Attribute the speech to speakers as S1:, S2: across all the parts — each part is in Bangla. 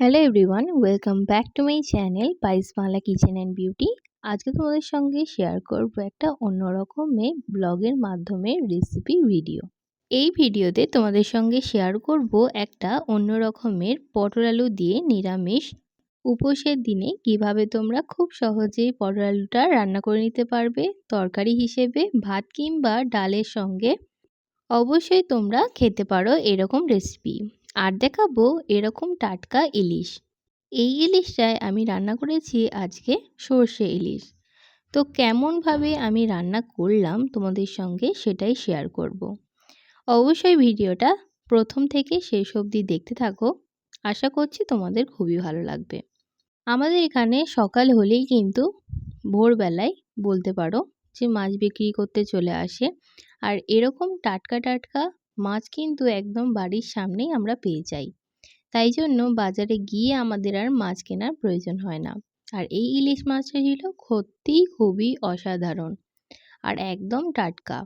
S1: Hello everyone welcome back to my channel Pice Bangla Kitchen and beauty আজকে তোমাদের সঙ্গে শেয়ার করব একটা অন্যরকমের ব্লগের মাধ্যমে রেসিপি ভিডিও এই ভিডিওতে তোমাদের সঙ্গে শেয়ার করব একটা অন্য রকমের পটল আলু দিয়ে নিরামিষ উপোসের দিনে কীভাবে তোমরা খুব সহজেই পটল আলুটা রান্না করে নিতে পারবে, তরকারি হিসেবে, ভাত কিংবা ডালের সঙ্গে অবশ্যই তোমরা খেতে পারো এরকম রেসিপি আর দেখাবো এরকম টাটকা ইলিশ। এই ইলিশটায় আমি রান্না করেছি আজকে সর্ষে ইলিশ। তো কেমনভাবে আমি রান্না করলাম তোমাদের সঙ্গে সেটাই শেয়ার করব। অবশ্যই ভিডিওটা প্রথম থেকে শেষ অবধি দেখতে থাকো। আশা করছি তোমাদের খুবই ভালো লাগবে। আমাদের এখানে সকাল হলেই কিন্তু ভোরবেলায় বলতে পারো যে মাছ বিক্রি করতে চলে আসে। আর এরকম টাটকা টাটকা মাছ কিন্তু একদম বাড়ির সামনেই আমরা পেয়ে যাই। তাই জন্য বাজারে গিয়ে আমাদের আর মাছ কেনার প্রয়োজন হয় না। আর এই ইলিশ মাছটা ছিল সত্যিই খুবই অসাধারণ আর একদম টাটকা।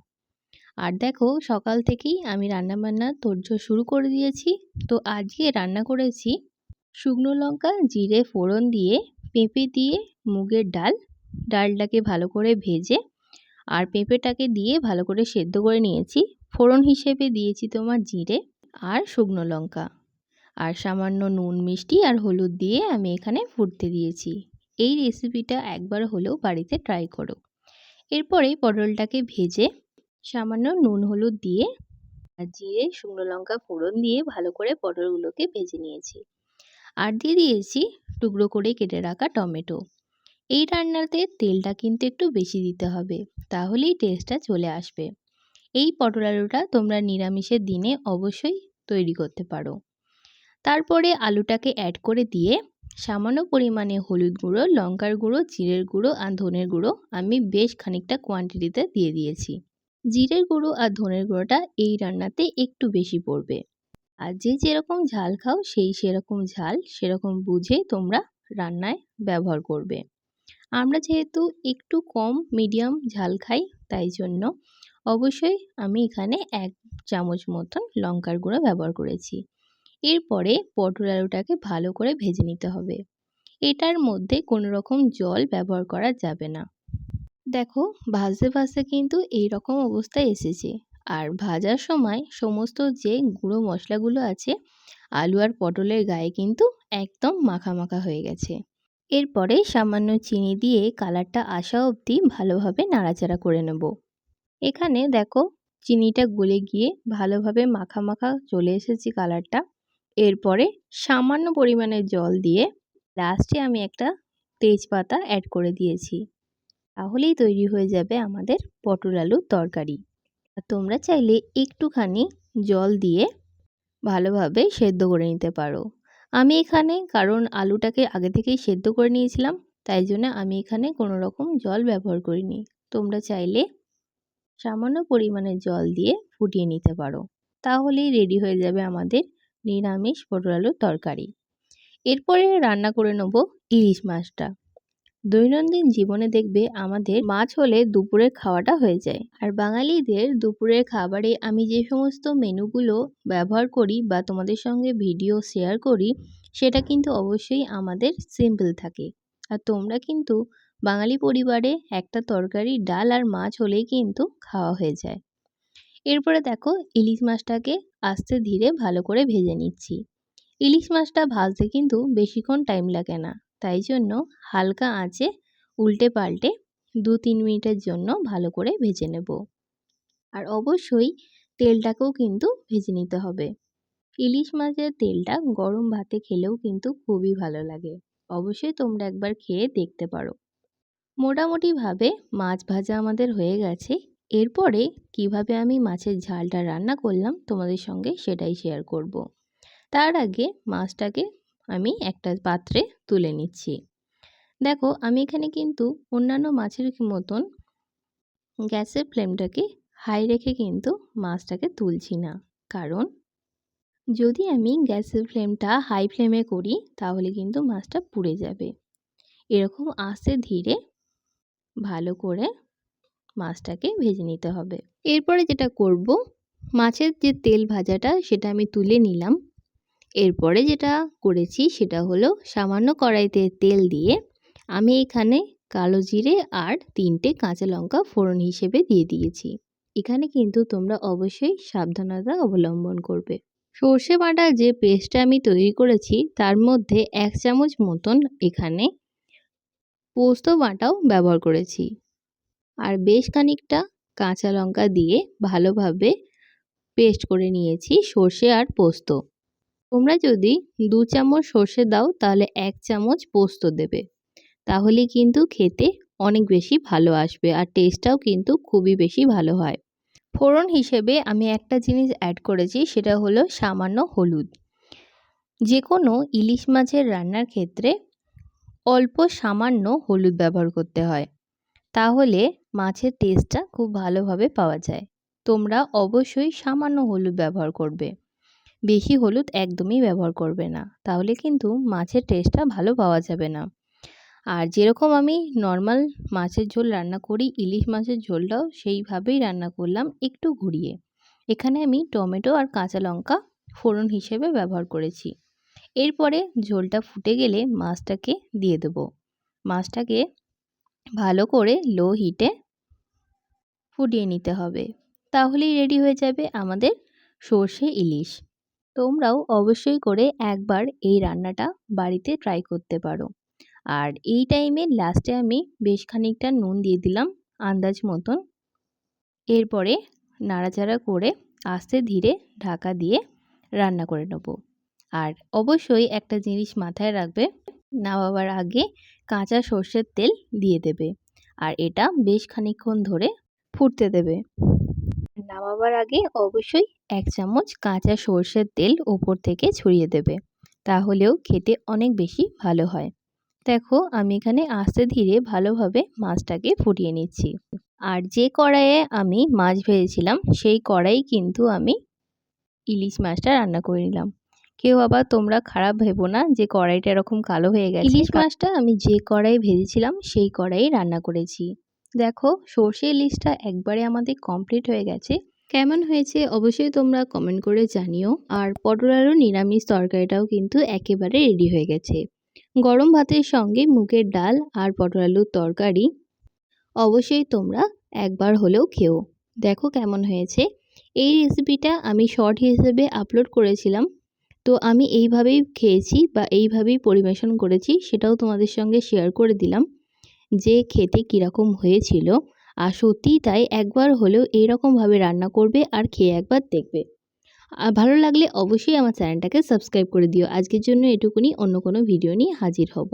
S1: আর দেখো, সকাল থেকেই আমি রান্নাবান্না তোড়জোড় শুরু করে দিয়েছি। তো আজকে রান্না করেছি শুকনো লঙ্কা, জিরে, ফোড়ন দিয়ে পেঁপে দিয়ে মুগের ডাল। ডালটাকে ভালো করে ভেজে আর পেঁপেটাকে দিয়ে ভালো করে সেদ্ধ করে নিয়েছি। ফোড়ন হিসেবে দিয়েছি তোমার জিরে আর শুকনো লঙ্কা। আর সামান্য নুন, মিষ্টি আর হলুদ দিয়ে আমি এখানে ফুটতে দিয়েছি। এই রেসিপিটা একবার হলেও বাড়িতে ট্রাই করো। এরপরে পটলটাকে ভেজে সামান্য নুন, হলুদ দিয়ে আর জিরে, শুকনো লঙ্কা, ফোড়ন দিয়ে ভালো করে পটলগুলোকে ভেজে নিয়েছি। আর দিয়ে দিয়েছি টুকরো করে কেটে রাখা টমেটো। এই রান্নাতে তেলটা কিন্তু একটু বেশি দিতে হবে, তাহলেই টেস্টটা চলে আসবে। এই পটল আলুটা তোমরা নিরামিষের দিনে অবশ্যই তৈরি করতে পারো। তারপরে আলুটাকে অ্যাড করে দিয়ে সামান্য পরিমাণে হলুদ গুঁড়ো, লঙ্কার গুঁড়ো, জিরের গুঁড়ো আর ধনের গুঁড়ো আমি বেশ খানিকটা কোয়ান্টিটিতে দিয়ে দিয়েছি। জিরের গুঁড়ো আর ধনের গুঁড়োটা এই রান্নাতে একটু বেশি পড়বে। আর যে যেরকম ঝাল খাও সেই সেরকম ঝাল, সেরকম বুঝে তোমরা রান্নায় ব্যবহার করবে। আমরা যেহেতু একটু কম মিডিয়াম ঝাল খাই, তাই জন্য অবশ্যই আমি এখানে এক চামচ মতন লঙ্কার গুঁড়ো ব্যবহার করেছি। এরপরে পটল আলুটাকে ভালো করে ভেজে নিতে হবে। এটার মধ্যে কোনো রকম জল ব্যবহার করা যাবে না। দেখো, ভাজতে ভাজতে কিন্তু এই রকম অবস্থায় এসেছে। আর ভাজার সময় সমস্ত যে গুঁড়ো মশলাগুলো আছে, আলু আর পটলের গায়ে কিন্তু একদম মাখা মাখা হয়ে গেছে। এরপরে সামান্য চিনি দিয়ে কালারটা আসা অবধি ভালোভাবে নাড়াচাড়া করে নেব। এখানে দেখো চিনিটা গলে গিয়ে ভালোভাবে মাখা মাখা চলে এসেছে কালারটা এরপরে সামান্য পরিমাণে জল দিয়ে লাস্টে আমি একটা তেজপাতা অ্যাড করে দিয়েছি। তাহলেই তৈরি হয়ে যাবে আমাদের পটল আলুর তরকারি। তোমরা চাইলে একটুখানি জল দিয়ে ভালোভাবে সেদ্ধ করে নিতে পারো। আমি এখানে কারণ আলুটাকে আগে থেকেই সেদ্ধ করে নিয়েছিলাম, তাই জন্য আমি এখানে কোনো রকম জল ব্যবহার করিনি। তোমরা চাইলে সামান্য পরিমাণে জল দিয়ে ফুটিয়ে নিতে পারো। তাহলেই রেডি হয়ে যাবে আমাদের নিরামিষ পটল আলুর তরকারি। এরপরে রান্না করে নেব ইলিশ মাছটা। দৈনন্দিন জীবনে দেখবে আমাদের মাছ হলে দুপুরের খাওয়াটা হয়ে যায়। আর বাঙালিদের দুপুরের খাবারে আমি যে সমস্ত মেনুগুলো ব্যবহার করি বা তোমাদের সঙ্গে ভিডিও শেয়ার করি, সেটা কিন্তু অবশ্যই আমাদের সিম্পল থাকে। আর তোমরা কিন্তু বাঙালি পরিবারে একটা তরকারি, ডাল আর মাছ হলেই কিন্তু খাওয়া হয়ে যায়। এরপরে দেখো, ইলিশ মাছটাকে আস্তে ধীরে ভালো করে ভেজে নিচ্ছি। ইলিশ মাছটা ভাজতে কিন্তু বেশিক্ষণ টাইম লাগে না, তাই জন্য হালকা আঁচে উল্টে পাল্টে দু তিন মিনিটের জন্য ভালো করে ভেজে নেব। আর অবশ্যই তেলটাকেও কিন্তু ভেজে নিতে হবে। ইলিশ মাছের তেলটা গরম ভাতে খেলেও কিন্তু খুবই ভালো লাগে। অবশ্যই তোমরা একবার খেয়ে দেখতে পারো। মোটামুটিভাবে মাছ ভাজা আমাদের হয়ে গেছে। এরপরে কীভাবে আমি মাছের ঝালটা রান্না করলাম তোমাদের সঙ্গে সেটাই শেয়ার করব। তার আগে মাছটাকে আমি একটা পাত্রে তুলে নিচ্ছি। দেখো, আমি এখানে কিন্তু অন্যান্য মাছের মতন গ্যাসের ফ্লেমটাকে হাই রেখে কিন্তু মাছটাকে তুলছি না। কারণ যদি আমি গ্যাসের ফ্লেমটা হাই ফ্লেমে করি তাহলে কিন্তু মাছটা পুড়ে যাবে। এরকম আস্তে ধীরে ভালো করে মাছটাকে ভেজে নিতে হবে। এরপরে যেটা করব, মাছের যে তেল ভাজাটা সেটা আমি তুলে নিলাম। এরপরে যেটা করেছি সেটা হলো সামান্য কড়াইতে তেল দিয়ে আমি এখানে কালো জিরে আর তিনটে কাঁচা লঙ্কা ফোড়ন হিসেবে দিয়ে দিয়েছি। এখানে কিন্তু তোমরা অবশ্যই সাবধানতা অবলম্বন করবে। সর্ষে বাটা যে পেস্টটা আমি তৈরি করেছি, তার মধ্যে এক চামচ মতন এখানে পোস্ত বাটাও ব্যবহার করেছি। আর বেশ খানিকটা কাঁচা লঙ্কা দিয়ে ভালোভাবে পেস্ট করে নিয়েছি সর্ষে আর পোস্ত। তোমরা যদি দু চামচ সর্ষে দাও তাহলে এক চামচ পোস্ত দেবে। তাহলে কিন্তু খেতে অনেক বেশি ভালো আসবে আর টেস্টটাও কিন্তু খুবই বেশি ভালো হয়। ফোড়ন হিসেবে আমি একটা জিনিস অ্যাড করেছি, সেটা হলো সামান্য হলুদ। যে কোনো ইলিশ মাছের রান্নার ক্ষেত্রে অল্প সামান্য হলুদ ব্যবহার করতে হয়। তাহলে মাছের টেস্টটা খুব ভালোভাবে পাওয়া যায়। তোমরা অবশ্যই সামান্য হলুদ ব্যবহার করবে। বেশি হলুদ একদমই ব্যবহার করবে না। তাহলে কিন্তু মাছের টেস্টটা ভালো পাওয়া যাবে না। আর যেরকম আমি নর্মাল মাছের ঝোল রান্না করি, ইলিশ মাছের ঝোলটাও সেইভাবেই রান্না করলাম একটু ঘুরিয়ে। এখানে আমি টমেটো আর কাঁচা লঙ্কা ফোড়ন হিসেবে ব্যবহার করেছি। এরপরে ঝোলটা ফুটে গেলে মাছটাকে দিয়ে দেবো। মাছটাকে ভালো করে লো হিটে ফুটিয়ে নিতে হবে। তাহলেই রেডি হয়ে যাবে আমাদের সর্ষে ইলিশ। তোমরাও অবশ্যই করে একবার এই রান্নাটা বাড়িতে ট্রাই করতে পারো। আর এই টাইমে লাস্টে আমি বেশ খানিকটা নুন দিয়ে দিলাম আন্দাজ মতন। এরপরে নাড়াচাড়া করে আস্তে ধীরে ঢাকা দিয়ে রান্না করে নেব। আর অবশ্যই একটা জিনিস মাথায় রাখবে, নামাবার আগে কাঁচা সর্ষের তেল দিয়ে দেবে আর এটা বেশ খানিকক্ষণ ধরে ফুটতে দেবে। নামাবার আগে অবশ্যই এক চামচ কাঁচা সর্ষের তেল ওপর থেকে ছড়িয়ে দেবে, তাহলেও খেতে অনেক বেশি ভালো হয়। দেখো, আমি এখানে আস্তে ধীরে ভালোভাবে মাছটাকে ফুটিয়ে নিচ্ছি। আর যে কড়াইয়ে আমি মাছ ভেজেছিলাম, সেই কড়াই কিন্তু আমি ইলিশ মাছটা রান্না করে নিলাম। কেউ আবার তোমরা খারাপ ভেবো না যে কড়াইটা এরকম কালো হয়ে গেছে। ইলিশ মাছটা আমি যে কড়াই ভেজেছিলাম সেই কড়াই রান্না করেছি। দেখো সর্ষে ইলিশটা একবারে আমাদের কমপ্লিট হয়ে গেছে। কেমন হয়েছে অবশ্যই তোমরা কমেন্ট করে জানিও। আর পটল আলু নিরামিষ তরকারিটাও কিন্তু একেবারে রেডি হয়ে গেছে। গরম ভাতের সঙ্গে মুগের ডাল আর পটল আলুর তরকারি অবশ্যই তোমরা একবার হলেও খেও। দেখো কেমন হয়েছে। এই রেসিপিটা আমি শর্ট হিসেবে আপলোড করেছিলাম। তো আমি এইভাবেই খেয়েছি বা এইভাবেই পরিবেশন করেছি, সেটাও তোমাদের সঙ্গে শেয়ার করে দিলাম যে খেতে কীরকম হয়েছিল। আর সত্যি তাই একবার হলেও এইরকমভাবে রান্না করবে আর খেয়ে একবার দেখবে। আর ভালো লাগলে অবশ্যই আমার চ্যানেলটাকে সাবস্ক্রাইব করে দিও। আজকের জন্য এটুকুনি, অন্য কোনো ভিডিও নিয়ে হাজির হব।